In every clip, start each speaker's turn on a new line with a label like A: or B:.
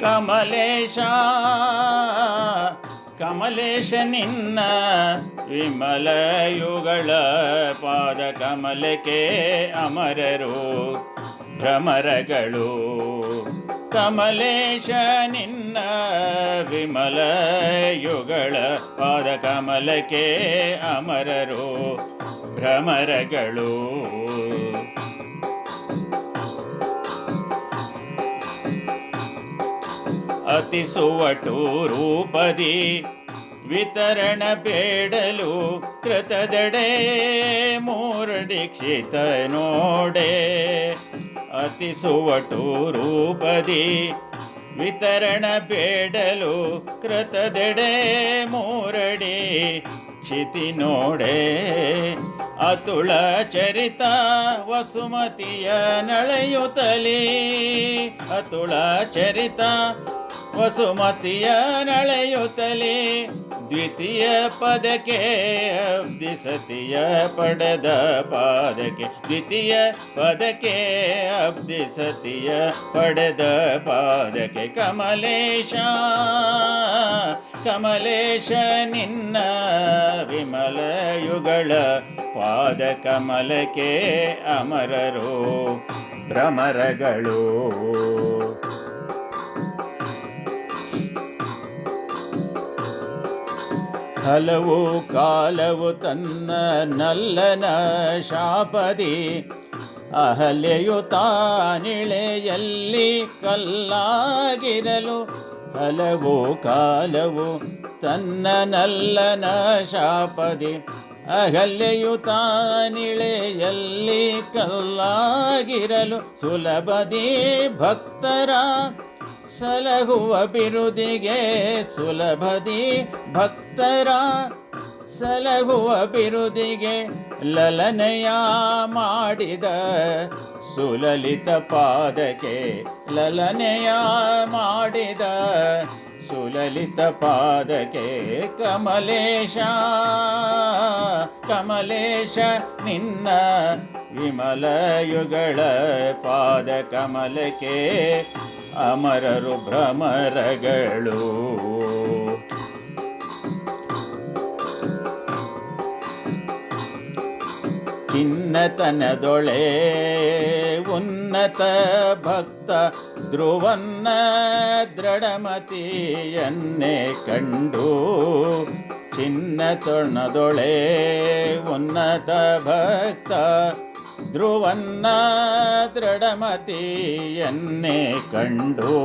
A: ಕಮಲೇಶ ಕಮಲೇಶ ನಿನ್ನ ವಿಮಲ ಯುಗಳ ಪಾದ ಕಮಲಕ್ಕೆ ಅಮರರು ಭ್ರಮರಗಳು. ಕಮಲೇಶ ನಿನ್ನ ವಿಮಲ ಯುಗಳ ಪಾದ ಕಮಲಕ್ಕೆ ಅಮರರು ಭ್ರಮರಗಳು. ಅತಿ ಸುವಟು ರೂಪದಿ ವಿತರಣ ಬೇಡಲು ಕೃತದಡೆ ಮೂರಡಿಕ್ಷಿತ ನೋಡೆ. ಅತಿ ಸುವಟು ರೂಪದಿ ವಿತರಣ ಬೇಡಲು ಕೃತದಡೆ ಮೂರಡಿ ಕ್ಷಿತಿ ನೋಡೆ. ಅತುಳ ಚರಿತ ವಸುಮತಿಯ ನಳೆಯುತ್ತಲೇ ಅತುಳ ಚರಿತ ವಸುಮತಿಯ ನಳೆಯುತ್ತಲೇ ದ್ವಿತೀಯ ಪದಕ್ಕೆ, ಅಬ್ದಿಸತಿಯ ಪಡೆದ ಪಾದಕ್ಕೆ, ದ್ವಿತೀಯ ಪದಕ್ಕೆ, ಅಬ್ದಿಸತಿಯ ಪಡೆದ ಪಾದಕ್ಕೆ, ಕಮಲೇಶ ಕಮಲೇಶ ನಿನ್ನ ವಿಮಲಯುಗಳ ಪಾದ ಕಮಲಕ್ಕೆ ಅಮರರು ಭ್ರಮರಗಳು. ಹಲವು ಕಾಲವು ತನ್ನ ನಲ್ಲನ ಶಾಪದಿ ಅಹಲೆಯು ತಾನಿಳೆಯಲ್ಲಿ ಕಲ್ಲಾಗಿರಲು ಹಲವು ಕಾಲವು ತನ್ನ ನಲ್ಲನ ಶಾಪದಿ ಅಹಲ್ಯೆಯು ತಾನಿಳೆಯಲ್ಲಿ ಕಲ್ಲಾಗಿರಲು ಸುಲಭದಿ ಭಕ್ತರ ಸಲಹುವ ಬಿರುದಿಗೆ ಸುಲಭದಿ ಭಕ್ತರ ಸಲಹುವ ಬಿರುದಿಗೆ ಲಲನೆಯ ಮಾಡಿದ ಸುಲಲಿತ ಪಾದಕ್ಕೆ ಲಲನೆಯ ಮಾಡಿದ ಸುಲಲಿತ ಪಾದಕ್ಕೆ ಕಮಲೇಶ ಕಮಲೇಶ ನಿನ್ನ ವಿಮಲಯುಗಳ ಪಾದ ಕಮಲಕ್ಕೆ ಅಮರರು ಭ್ರಮರಗಳು. ಚಿನ್ನತನದೊಳೆ ಉನ್ನತ ಭಕ್ತ ಧ್ರುವನ್ನ ದೃಢಮತಿಯನ್ನೇ ಕಂಡು ಚಿನ್ನತೊಣದೊಳೆ ಉನ್ನತ ಭಕ್ತ ಧ್ರುವನ್ನ ದೃಢಮತಿಯನ್ನೇ ಕಂಡು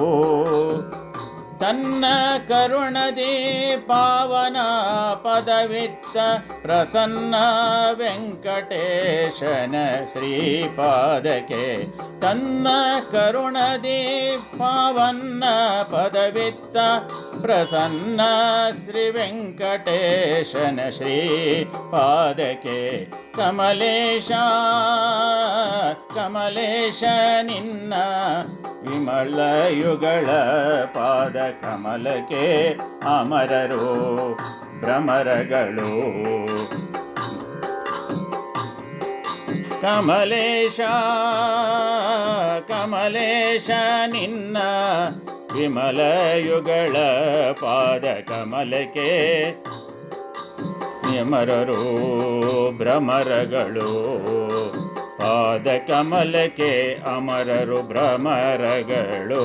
A: ತನ್ನ ಕರುಣದಿ ಪಾವನ ಪದವಿತ್ತ ಪ್ರಸನ್ನ ವೆಂಕಟೇಶನ ಶ್ರೀಪಾದಕೆ ತನ್ನ ಕರುಣದಿ ಪಾವನ್ನ ಪದವಿತ್ತ ಪ್ರಸನ್ನ ಶ್ರೀ ವೆಂಕಟೇಶನ ಶ್ರೀ ಪಾದಕೆ ಕಮಲೇಶ ಕಮಲೇಶ ನಿನ್ನ ವಿಮಲಯುಗಳ ಪಾದ ಕಮಲಕ್ಕೆ ಅಮರರು ಭ್ರಮರಗಳು. ಕಮಲೇಶ ಕಮಲೇಶ ನಿನ್ನ ವಿಮಲಯುಗಳ ಪಾದ ಕಮಲಕ್ಕೆ ಯಮರರು ಭ್ರಮರಗಳು. ಪಾದ ಕಮಲಕ್ಕೆ ಅಮರರು ಭ್ರಮರಗಳು.